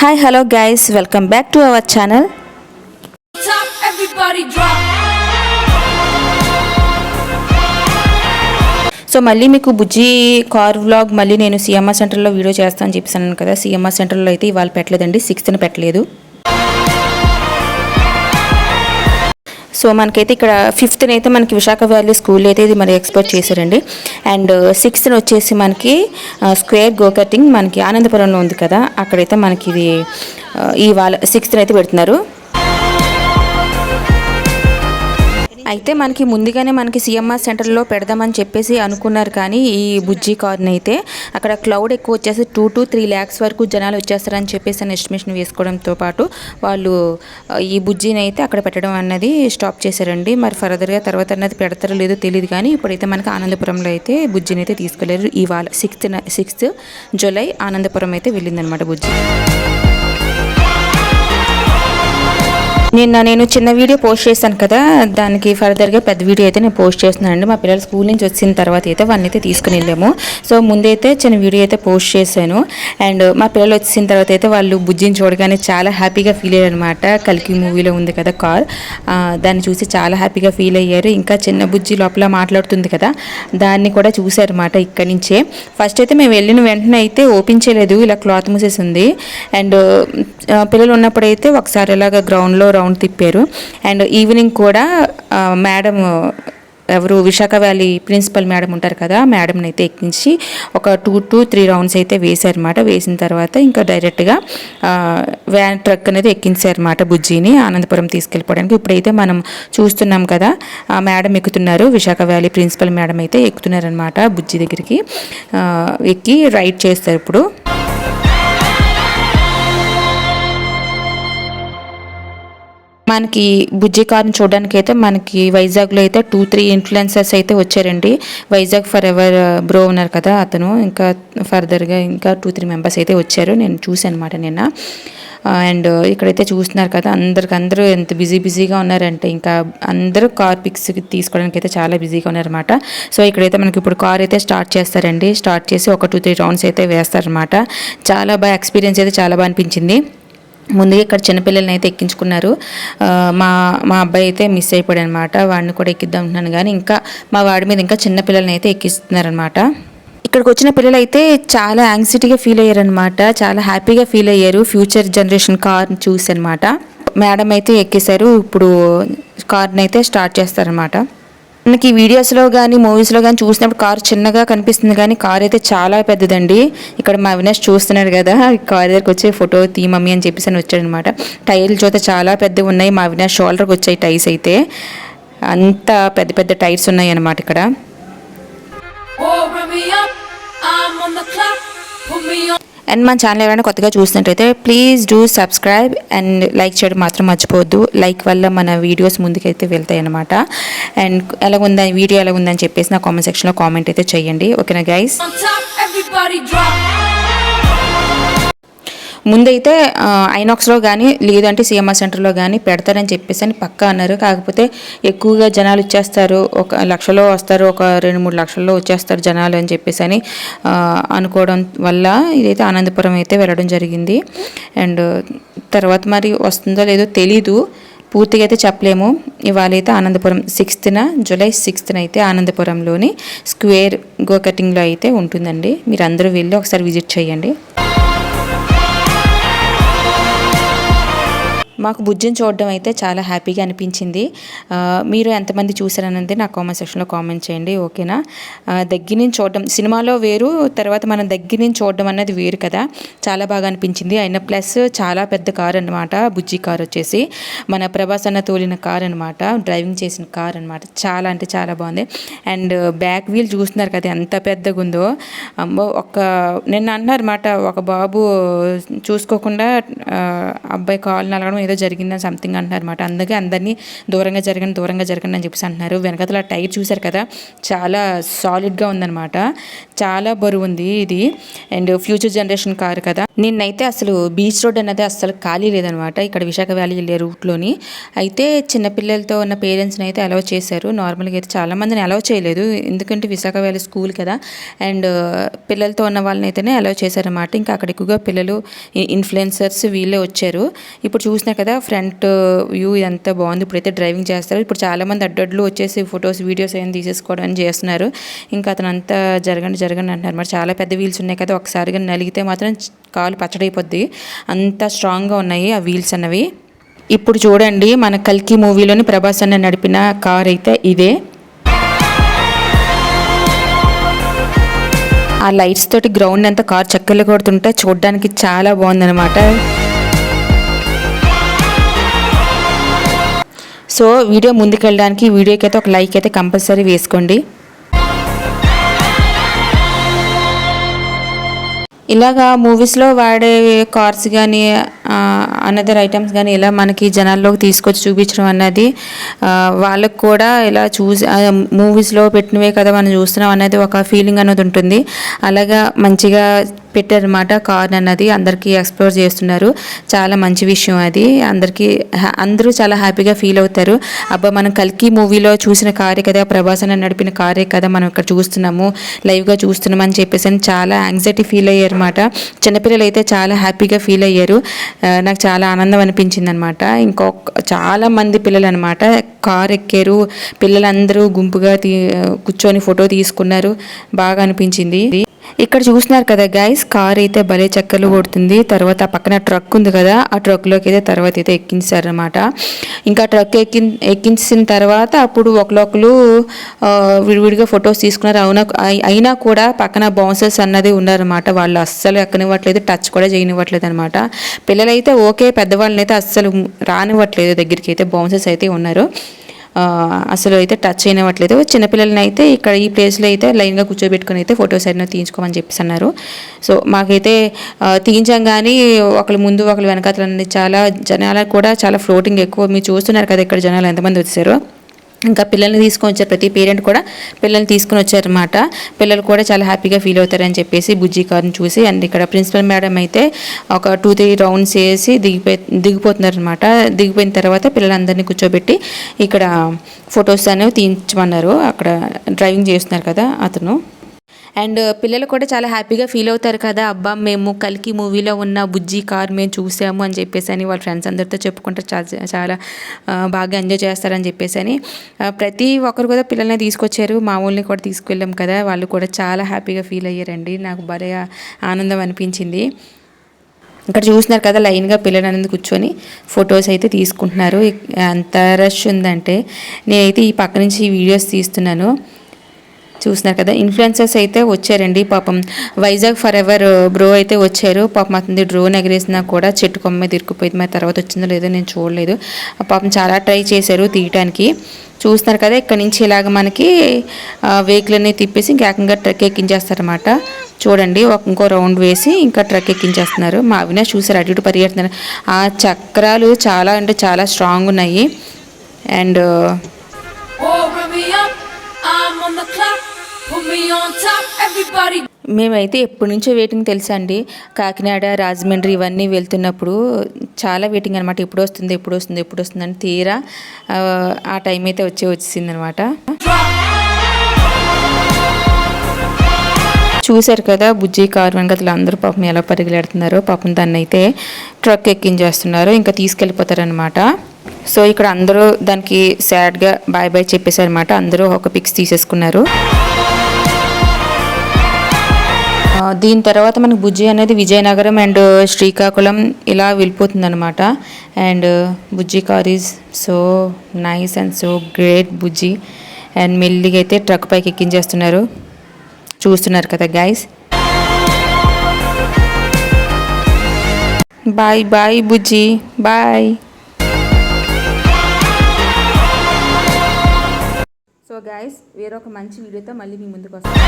Hi hello guys welcome back to our channel so మళ్ళీ మీకు బుజ్జి car vlog మళ్ళీ నేను సిఎంఆర్ సెంటర్లో వీడియో చేస్తాను చెప్పాను కదా. సిఎంఆర్ సెంటర్లో అయితే ఇవాళ పెట్టలేదండి. సిక్స్త్ని పెట్టలేదు. సో మనకైతే ఇక్కడ ఫిఫ్త్ని అయితే మనకి విశాఖ వ్యాలీ స్కూల్ అయితే ఇది మరి ఎక్స్పోర్ట్ చేశారండి. అండ్ సిక్స్త్ని uh, వచ్చేసి మనకి uh, స్క్వేర్ గోకటింగ్ మనకి ఆనందపురంలో ఉంది కదా అక్కడైతే మనకి ఇది ఇవాళ ఈ అయితే పెడుతున్నారు. అయితే మనకి ముందుగానే మనకి సిఎంఆర్ సెంటర్లో పెడదామని చెప్పేసి అనుకున్నారు కానీ ఈ బుజ్జి కార్ని అయితే అక్కడ క్లౌడ్ ఎక్కువ వచ్చేసి టూ టు త్రీ ల్యాక్స్ వరకు జనాలు వచ్చేస్తారని చెప్పేసి అని ఎస్టిమేషన్ వేసుకోవడంతో పాటు వాళ్ళు ఈ బుజ్జిని అయితే అక్కడ పెట్టడం అన్నది స్టాప్ చేశారండి. మరి ఫర్దర్గా తర్వాత అన్నది పెడతారో లేదో తెలియదు కానీ ఇప్పుడైతే మనకి ఆనందపురంలో అయితే బుజ్జిని అయితే తీసుకెళ్ళారు. ఇవాళ సిక్స్త్ సిక్స్త్ జూలై ఆనందపురం అయితే వెళ్ళిందనమాట బుజ్జి. నిన్న నేను చిన్న వీడియో పోస్ట్ చేశాను కదా దానికి ఫర్దర్గా పెద్ద వీడియో అయితే నేను పోస్ట్ చేస్తున్నానండి. మా పిల్లలు స్కూల్ నుంచి వచ్చిన తర్వాత అయితే వాడిని అయితే తీసుకుని వెళ్ళాము. సో ముందైతే చిన్న వీడియో అయితే పోస్ట్ చేశాను. అండ్ మా పిల్లలు వచ్చిన తర్వాత అయితే వాళ్ళు బుజ్జిని చూడగానే చాలా హ్యాపీగా ఫీల్ అయ్యారు అనమాట కలికి మూవీలో ఉంది కదా కార్. దాన్ని చూసి చాలా హ్యాపీగా ఫీల్ అయ్యారు. ఇంకా చిన్న బుజ్జి లోపల మాట్లాడుతుంది కదా దాన్ని కూడా చూశారన్నమాట ఇక్కడి నుంచే. ఫస్ట్ అయితే మేము వెళ్ళిన వెంటనే అయితే ఓపెన్ చేయలేదు. ఇలా క్లాత్ మూసేసి ఉంది. అండ్ పిల్లలు ఉన్నప్పుడు అయితే ఒకసారి ఇలాగ గ్రౌండ్లో రౌండ్ రౌండ్ తిప్పారు. అండ్ ఈవినింగ్ కూడా మేడం ఎవరు విశాఖ వ్యాలీ ప్రిన్సిపల్ మేడం ఉంటారు కదా మేడంని అయితే ఎక్కించి ఒక టూ టు త్రీ రౌండ్స్ అయితే వేశారన్నమాట. వేసిన తర్వాత ఇంకా డైరెక్ట్గా వ్యాన్ ట్రక్ అనేది ఎక్కించారన్నమాట బుజ్జిని ఆనందపురం తీసుకెళ్ళిపోవడానికి. ఇప్పుడైతే మనం చూస్తున్నాం కదా మేడం ఎక్కుతున్నారు. విశాఖ వ్యాలీ ప్రిన్సిపల్ మేడం అయితే ఎక్కుతున్నారనమాట బుజ్జి దగ్గరికి. ఎక్కి రైడ్ చేస్తారు ఇప్పుడు. మనకి బుజ్జి కార్ని చూడడానికి అయితే మనకి వైజాగ్లో అయితే టూ త్రీ ఇన్ఫ్లుయెన్సర్స్ అయితే వచ్చారండి. వైజాగ్ ఫర్ ఎవర్ బ్రో ఉన్నారు కదా అతను. ఇంకా ఫర్దర్గా ఇంకా టూ త్రీ మెంబర్స్ అయితే వచ్చారు. నేను చూసాను అనమాట నిన్న. Uh, అండ్ uh, ఇక్కడైతే చూస్తున్నారు కదా అందరికి అందరూ ఎంత బిజీ బిజీగా ఉన్నారంటే ఇంకా అందరూ కార్ పిక్స్ తీసుకోవడానికి అయితే చాలా బిజీగా ఉన్నారన్నమాట. సో ఇక్కడైతే మనకి ఇప్పుడు కార్ అయితే స్టార్ట్ చేస్తారండి. స్టార్ట్ చేసి ఒక టూ త్రీ రౌండ్స్ అయితే వేస్తారనమాట చాలా బాగా ఎక్స్పీరియన్స్ అయితే చాలా బాగా అనిపించింది. ముందుగా ఇక్కడ చిన్నపిల్లల్ని అయితే ఎక్కించుకున్నారు. మా మా అబ్బాయి అయితే మిస్ అయిపోయాడు అనమాట వాడిని కూడా ఎక్కిద్దాం అంటున్నాను కానీ ఇంకా మా వాడి మీద ఇంకా చిన్నపిల్లల్ని అయితే ఎక్కిస్తున్నారనమాట. ఇక్కడికి వచ్చిన పిల్లలు అయితే చాలా యాంగ్జైటీగా ఫీల్ అయ్యారనమాట. చాలా హ్యాపీగా ఫీల్ అయ్యారు. ఫ్యూచర్ జనరేషన్ కార్ చూసి అనమాట. మేడం అయితే ఎక్కేశారు. ఇప్పుడు కార్ని అయితే స్టార్ట్ చేస్తారనమాట. మనకి వీడియోస్లో కానీ మూవీస్లో కానీ చూసినప్పుడు కార్ చిన్నగా కనిపిస్తుంది కానీ కార్ అయితే చాలా పెద్దదండి. ఇక్కడ మా అవినాష్ చూస్తున్నాడు కదా కార్ దగ్గరకు వచ్చి ఫోటో తీ మమ్మీ అని చెప్పేసి అని వచ్చాడనమాట. టైర్లు చూత చాలా పెద్దవి ఉన్నాయి. మా అవినాష్ షోల్డర్కి వచ్చాయి టైర్స్ అయితే. అంత పెద్ద పెద్ద టైర్స్ ఉన్నాయి అన్నమాట ఇక్కడ అండ్ మన ఛానల్ ఎవరైనా కొత్తగా చూసినట్టయితే please do subscribe and like చేయడం మాత్రం మర్చిపోవద్దు. లైక్ వల్ల మన వీడియోస్ ముందుకైతే వెళ్తాయి అనమాట అండ్ ఎలా ఉందని వీడియో ఎలా ఉందని చెప్పేసి నా కామెంట్ సెక్షన్లో కామెంట్ అయితే చేయండి. ఓకేనా గైస్ ముందైతే ఐనాక్స్లో కానీ లేదంటే సిఎంఆర్ సెంటర్లో కానీ పెడతారని చెప్పేసి అని పక్కా అన్నారు. కాకపోతే ఎక్కువగా జనాలు ఇచ్చేస్తారు. ఒక లక్షలో వస్తారు. ఒక రెండు మూడు లక్షల్లో వచ్చేస్తారు జనాలు అని చెప్పేసి అని అనుకోవడం వల్ల ఇదైతే ఆనందపురం అయితే వెళ్ళడం జరిగింది. అండ్ తర్వాత మరి వస్తుందో లేదో తెలీదు. పూర్తిగా అయితే చెప్పలేము. ఇవాళ అయితే ఆనందపురం సిక్స్త్న జూలై సిక్స్త్న అయితే ఆనందపురంలోని స్క్వేర్ గో కటింగ్లో అయితే ఉంటుందండి. మీరు అందరూ వెళ్ళి ఒకసారి విజిట్ చేయండి. మాకు బుజ్జిని చూడడం అయితే చాలా హ్యాపీగా అనిపించింది. మీరు ఎంతమంది చూసారన్నది నా కామెంట్ సెక్షన్లో కామెంట్ చేయండి ఓకేనా? దగ్గర నుంచి చూడడం సినిమాలో వేరు తర్వాత మనం దగ్గర నుంచి చూడడం అన్నది వేరు కదా. చాలా బాగా అనిపించింది. అయిన ప్లస్ చాలా పెద్ద కార్ అనమాట బుజ్జి కార్ వచ్చేసి. మన ప్రభాస్ అన్న తోలిన కార్ అనమాట డ్రైవింగ్ చేసిన కార్ అనమాట చాలా అంటే చాలా బాగుంది. అండ్ బ్యాక్ వీల్ చూస్తున్నారు కదా ఎంత పెద్దగా ఉందో అమ్మో ఒక నిన్న అన్నారన్నమాట ఒక బాబు చూసుకోకుండా అబ్బాయి కాలు నలగడం ఏదో జరిగిందని సంథింగ్ అంటున్నారన్నమాట. అందుకే అందరినీ దూరంగా జరగండి దూరంగా జరగండి అని చెప్పేసి అంటున్నారు. వెనకతల టైర్ చూశారు కదా చాలా సాలిడ్గా ఉందన్నమాట. చాలా బరువు ఉంది ఇది. అండ్ ఫ్యూచర్ జనరేషన్ కారు కదా. నిన్నైతే అసలు బీచ్ రోడ్ అనేది అసలు ఖాళీ లేదనమాట ఇక్కడ విశాఖ వ్యాలీ వెళ్ళే రూట్లోని అయితే చిన్నపిల్లలతో ఉన్న పేరెంట్స్ని అయితే అలౌ చేశారు. నార్మల్గా అయితే చాలా మందిని అలౌ చేయలేదు. ఎందుకంటే విశాఖ వ్యాలీ స్కూల్ కదా. అండ్ పిల్లలతో ఉన్న వాళ్ళని అయితేనే అలౌ చేశారన్నమాట. ఇంకా అక్కడ ఎక్కువగా పిల్లలు ఇన్ఫ్లుయెన్సర్స్ వీళ్ళే వచ్చారు. ఇప్పుడు చూసిన కదా ఫ్రంట్ వ్యూ ఇదంతా బాగుంది. ఇప్పుడైతే డ్రైవింగ్ చేస్తారు. ఇప్పుడు చాలామంది అడ్డడ్లు వచ్చేసి ఫొటోస్ వీడియోస్ ఏమైనా తీసేసుకోవడానికి చేస్తున్నారు. ఇంకా అతను అంతా జరగండి జరగండి అంటున్నారు. మరి చాలా పెద్ద వీల్స్ ఉన్నాయి కదా ఒకసారిగా నలిగితే మాత్రం కాలు పచ్చడైపోద్ది. అంత స్ట్రాంగ్గా ఉన్నాయి ఆ వీల్స్ అన్నవి. ఇప్పుడు చూడండి మన కల్కి మూవీలోని ప్రభాస్ అన్న నడిపిన కార్ అయితే ఇదే. ఆ లైట్స్ తోటి గ్రౌండ్ అంతా కార్ చక్కర్లు కొడుతుంటే చూడడానికి చాలా బాగుందన్నమాట. సో వీడియో ముందుకెళ్ళడానికి వీడియోకి అయితే ఒక లైక్ అయితే కంపల్సరీ వేసుకోండి. ఇలాగా మూవీస్లో వాడే కార్స్ కానీ అనదర్ ఐటమ్స్ కానీ ఇలా మనకి జనాల్లోకి తీసుకొచ్చి చూపించడం అన్నది వాళ్ళకు కూడా ఇలా చూసి మూవీస్లో పెట్టినవే కదా మనం చూస్తున్నాం అనేది ఒక ఫీలింగ్ అనేది ఉంటుంది. అలాగా మంచిగా పెట్టారనమాట కార్ అన్నది అందరికీ ఎక్స్ప్లోర్ చేస్తున్నారు. చాలా మంచి విషయం అది. అందరికీ అందరూ చాలా హ్యాపీగా ఫీల్ అవుతారు. అబ్బా మనం కల్కి మూవీలో చూసిన కారే కదా ప్రభాస్ అని నడిపిన కారే కదా మనం ఇక్కడ చూస్తున్నాము. లైవ్గా చూస్తున్నాం అని చెప్పేసి అని చాలా యాంగ్జైటీ ఫీల్ అయ్యారు అనమాట చిన్నపిల్లలు అయితే చాలా హ్యాపీగా ఫీల్ అయ్యారు నాకు చాలా ఆనందం అనిపించింది అనమాట ఇంకొక చాలా మంది పిల్లలు అనమాట కార్ ఎక్కారు. పిల్లలందరూ గుంపుగా తీ కూర్చొని ఫోటో తీసుకున్నారు. బాగా అనిపించింది. ఇక్కడ చూస్తున్నారు కదా గైస్ కార్ అయితే భలే చక్కర్లు కొడుతుంది. తర్వాత పక్కన ట్రక్ ఉంది కదా ఆ ట్రక్లోకి అయితే తర్వాత అయితే ఎక్కించారనమాట ఇంకా ట్రక్ ఎక్కి ఎక్కించిన తర్వాత అప్పుడు ఒకరొకరు విడివిడిగా ఫొటోస్ తీసుకున్నారు. అవునా అయినా కూడా పక్కన బౌన్సర్స్ అన్నది ఉన్నారన్నమాట. వాళ్ళు అస్సలు ఎక్కనివ్వట్లేదు టచ్ కూడా చేయనివ్వట్లేదు అనమాట పిల్లలైతే ఓకే పెద్దవాళ్ళని అయితే అస్సలు రానివ్వట్లేదు. దగ్గరికి అయితే బౌన్సర్స్ అయితే ఉన్నారు. అసలు అయితే టచ్ చేయనివ్వట్లేదు చిన్నపిల్లలని అయితే ఇక్కడ ఈ ప్లేస్లో అయితే లైన్గా కూర్చోబెట్టుకుని అయితే ఫొటోస్ అయినా తీయించుకోమని చెప్పేసి అన్నారు. సో మాకైతే ఆ, తీయించాం కానీ ఒకళ్ళు ముందు ఒకళ్ళు వెనకాతలు చాలా జనాలకు కూడా చాలా ఫ్లోటింగ్ ఎక్కువ. మీరు చూస్తున్నారు కదా ఇక్కడ జనాలు ఎంతమంది వచ్చారో. ఇంకా పిల్లల్ని తీసుకొని వచ్చారు. ప్రతి పేరెంట్ కూడా పిల్లల్ని తీసుకొని వచ్చారనమాట పిల్లలు కూడా చాలా హ్యాపీగా ఫీల్ అవుతారని చెప్పేసి బుజ్జి కార్ని చూసి అండ్ ఇక్కడ ప్రిన్సిపల్ మేడం అయితే ఒక టూ త్రీ రౌండ్స్ వేసి దిగిపోయి దిగిపోతున్నారనమాట దిగిపోయిన తర్వాత పిల్లలందరినీ కూర్చోబెట్టి ఇక్కడ ఫొటోస్ అనేవి తీయించమన్నారు. అక్కడ డ్రైవింగ్ చేస్తున్నారు కదా అతను. అండ్ పిల్లలు కూడా చాలా హ్యాపీగా ఫీల్ అవుతారు కదా అబ్బా మేము కలికి మూవీలో ఉన్న బుజ్జి కార్ మేము చూసాము అని చెప్పేసి అని వాళ్ళ ఫ్రెండ్స్ అందరితో చెప్పుకుంటారు చాలా చాలా బాగా ఎంజాయ్ చేస్తారని చెప్పేసి అని ప్రతి ఒక్కరు కూడా పిల్లల్ని తీసుకొచ్చారు మా ఊళ్ళని కూడా తీసుకువెళ్ళాం కదా వాళ్ళు కూడా చాలా హ్యాపీగా ఫీల్ అయ్యారండి నాకు భలే ఆనందం అనిపించింది. ఇక్కడ చూస్తున్నారు కదా లైన్గా పిల్లలు అనేది కూర్చొని ఫొటోస్ అయితే తీసుకుంటున్నారు. ఎంత అంత రష్ ఉందంటే నేనైతే ఈ పక్క నుంచి ఈ వీడియోస్ తీస్తున్నాను. చూసినారు కదా ఇన్ఫ్లుయెన్సర్స్ అయితే వచ్చారండి పాపం. వైజాగ్ ఫర్ ఎవర్ బ్రో అయితే వచ్చారు. పాపం అతని డ్రోన్ ఎగరేసినా కూడా చెట్టు కొమ్మ మీద మరి తర్వాత వచ్చిందో లేదో నేను చూడలేదు. ఆ పాపం చాలా ట్రై చేశారు తీయటానికి. చూస్తున్నారు కదా ఇక్కడ నుంచి ఇలాగ మనకి వెహికల్ అనేది తిప్పేసి ఇంకేకంగా ట్రక్ ఎక్కించేస్తారనమాట చూడండి ఒక ఇంకో రౌండ్ వేసి ఇంకా ట్రక్ ఎక్కించేస్తున్నారు. మా అవినాష్ చూసారు అటు ఇటు పరిగెడుతున్నారు. ఆ చక్రాలు చాలా అంటే చాలా స్ట్రాంగ్ ఉన్నాయి. అండ్ మేమైతే ఎప్పటి నుంచో వెయిటింగ్ తెలుసా అండి? కాకినాడ రాజమండ్రి ఇవన్నీ వెళ్తున్నప్పుడు చాలా వెయిటింగ్ అనమాట ఎప్పుడు వస్తుంది ఎప్పుడు వస్తుంది ఎప్పుడు వస్తుంది అని తీరా ఆ, టైం అయితే వచ్చే వచ్చింది అనమాట చూశారు కదా బుజ్జి కారు వెనకతలు అందరూ పాపం ఎలా పరిగెడుతున్నారో పాపం దాన్ని అయితే ట్రక్ ఎక్కించేస్తున్నారు ఇంకా తీసుకెళ్ళిపోతారనమాట సో ఇక్కడ అందరూ దానికి సాడ్గా బాయ్ బాయ్ చెప్పేశారనమాట అందరూ ఒక పిక్స్ తీసేసుకున్నారు. దీని తర్వాత మనకు బుజ్జి అనేది విజయనగరం అండ్ శ్రీకాకుళం ఇలా వెళ్ళిపోతుంది అనమాట and Bujji car is so nice and so great Bujji. And మెల్లిగా అయితే ట్రక్ పైకి ఎక్కించేస్తున్నారు. చూస్తున్నారు కదా guys bye bye Bujji. Bye so guys వేరొక మంచి వీడియోతో మళ్ళీ మీ ముందుకు వస్తాను.